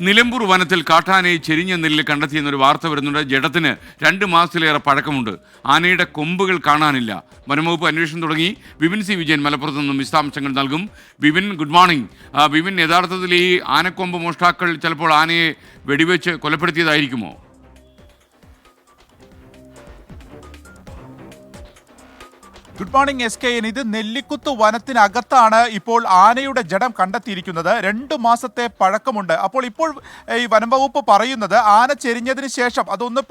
നിലമ്പൂർ വനത്തിൽ കാട്ടാനയെ ചെരിഞ്ഞ നെല്ലിൽ കണ്ടെത്തിയെന്നൊരു വാർത്ത വരുന്നുണ്ട്. ജഡത്തിന് രണ്ട് മാസത്തിലേറെ പഴക്കമുണ്ട്. ആനയുടെ കൊമ്പുകൾ കാണാനില്ല. വനംവകുപ്പ് അന്വേഷണം തുടങ്ങി. വിപിൻ സി വിജയൻ മലപ്പുറത്ത് നിന്നും വിശദാംശങ്ങൾ നൽകും. Vipin good morning. വിപിൻ യഥാർത്ഥത്തിൽ ഈ ആനക്കൊമ്പ് മോഷ്ടാക്കൾ ചിലപ്പോൾ ആനയെ വെടിവെച്ച് കൊലപ്പെടുത്തിയതായിരിക്കുമോ? ഗുഡ് മോർണിംഗ് എസ് കെ ഇത് നെല്ലിക്കുത്ത് വനത്തിനകത്താണ് ഇപ്പോൾ ആനയുടെ ജഡം കണ്ടെത്തിയിരിക്കുന്നത്. രണ്ടു മാസത്തെ പഴക്കമുണ്ട്. അപ്പോൾ ഇപ്പോൾ ഈ വനം വകുപ്പ് പറയുന്നത് ആന ചെരിഞ്ഞതിന് ശേഷം അതൊന്ന്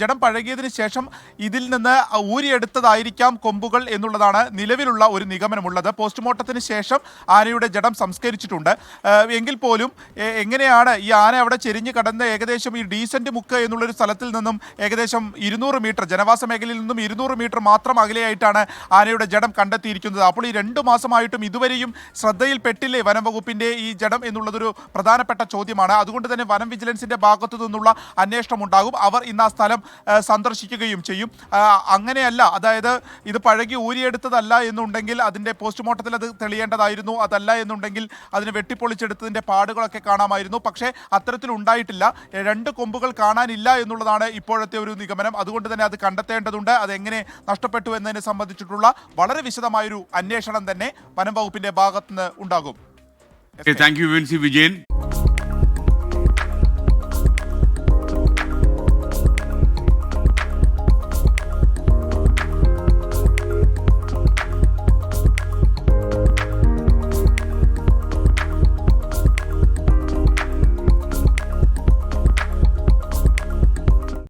ജഡം പഴകിയതിന് ശേഷം ഇതിൽ നിന്ന് ഊരിയെടുത്തതായിരിക്കാം കൊമ്പുകൾ എന്നുള്ളതാണ് നിലവിലുള്ള ഒരു നിഗമനമുള്ളത്. പോസ്റ്റ്മോർട്ടത്തിന് ശേഷം ആനയുടെ ജഡം സംസ്കരിച്ചിട്ടുണ്ട്. എങ്കിൽ പോലും എങ്ങനെയാണ് ഈ ആന അവിടെ ചെരിഞ്ഞ് കടന്ന് ഏകദേശം ഈ ഡീസന്റ് മുക്ക് എന്നുള്ളൊരു സ്ഥലത്തിൽ നിന്നും ഏകദേശം ഇരുന്നൂറ് മീറ്റർ ജനവാസ മേഖലയിൽ നിന്നും ഇരുന്നൂറ് മീറ്റർ മാത്രം അകലെയായിട്ടാണ് ആനയുടെ ജഡം കണ്ടെത്തിയിരിക്കുന്നത്. അപ്പോൾ ഈ രണ്ടു മാസമായിട്ടും ഇതുവരെയും ശ്രദ്ധയിൽപ്പെട്ടില്ലേ വനം വകുപ്പിന്റെ ഈ ജഡം എന്നുള്ളതൊരു പ്രധാനപ്പെട്ട ചോദ്യമാണ്. അതുകൊണ്ട് തന്നെ വനം വിജിലൻസിന്റെ ഭാഗത്തു നിന്നുള്ള അന്വേഷണം ഉണ്ടാകും. അവർ ഇന്ന് ആ സ്ഥലം സന്ദർശിക്കുകയും ചെയ്യും. അങ്ങനെയല്ല. അതായത് ഇത് പഴകി ഊരിയെടുത്തതല്ല എന്നുണ്ടെങ്കിൽ അതിന്റെ പോസ്റ്റ്മോർട്ടത്തിൽ അത് തെളിയേണ്ടതായിരുന്നു. അതല്ല എന്നുണ്ടെങ്കിൽ അതിന് വെട്ടിപ്പൊളിച്ചെടുത്തതിന്റെ പാടുകളൊക്കെ കാണാമായിരുന്നു. പക്ഷേ അത്തരത്തിൽ ഉണ്ടായിട്ടില്ല. രണ്ട് കൊമ്പുകൾ കാണാനില്ല എന്നുള്ളതാണ് ഇപ്പോഴത്തെ ഒരു നിഗമനം. അതുകൊണ്ട് തന്നെ അത് കണ്ടെത്തേണ്ടതുണ്ട്. അതെങ്ങനെ നഷ്ടപ്പെട്ടു എന്നതിനെ സംബന്ധിച്ചിട്ടുള്ള വളരെ വിശദമായൊരു അന്വേഷണം തന്നെ വനം വകുപ്പിന്റെ ഭാഗത്തുനിന്ന് ഉണ്ടാകും. Thank you Vijayan